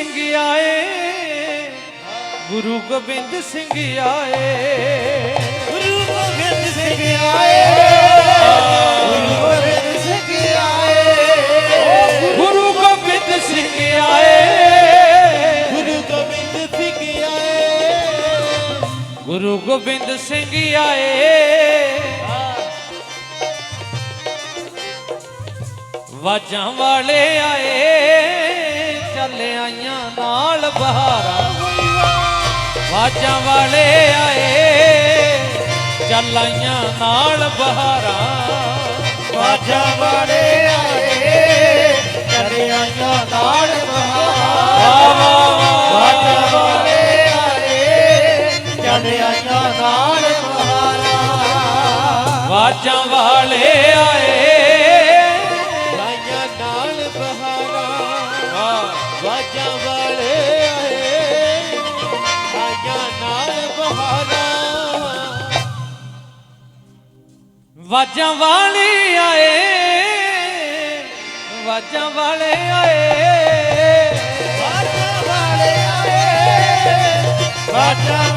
ਸਿੰਘ ਆਏ ਗੁਰੂ ਗੋਬਿੰਦ ਸਿੰਘ ਆਏ। ਗੁਰੂ ਗੋਬਿੰਦ ਸਿੰਘ ਆਏ। ਗੁਰੂ ਗੋਬਿੰਦ ਸਿੰਘ ਆਏ। ਗੁਰੂ ਗੋਬਿੰਦ ਸਿੰਘ ਆਏ। ਗੁਰੂ ਗੋਬਿੰਦ ਸਿੰਘ ਆਏ। ਗੁਰੂ ਗੋਬਿੰਦ ਸਿੰਘ ਆਏ। ਵਾਜਾਂ ਵਾਲੇ ਆਏ। ਚੱਲ ਆਈਆਂ ਨਾਲ ਬਹਾਰਾਂ। ਵਾਜਾਂ ਵਾਲੇ ਆਏ, ਚੱਲ ਆਈਆਂ ਨਾਲ ਬਹਾਰਾਂ। ਬਾਜਾ ਵਾਲੇ ਆਏ ਚੜਿਆਈਆਂ ਨਾਲ ਬਹਾਰ। ਬਾਜਾ ਵਾਲੇ ਆਏ ਚੜਿਆਈਆਂ ਨਾਲ ਬਹਾਰ। ਵਾਜਾਂ ਵਾਲੇ ਆਏ ਵਾਜਾਂ ਵਾਲੇ ਆਏ ਲਾਈਆਂ ਨਾਲ ਬਹਾਰਾਂ ਵਾਜਾਂ ਵਾਲੀ ਆਏ ਵਾਜਾਂ ਵਾਲੇ ਆਏ ਵਾਜਾਂ ਵਾਲੇ ਆਏ ਬਾਜਾ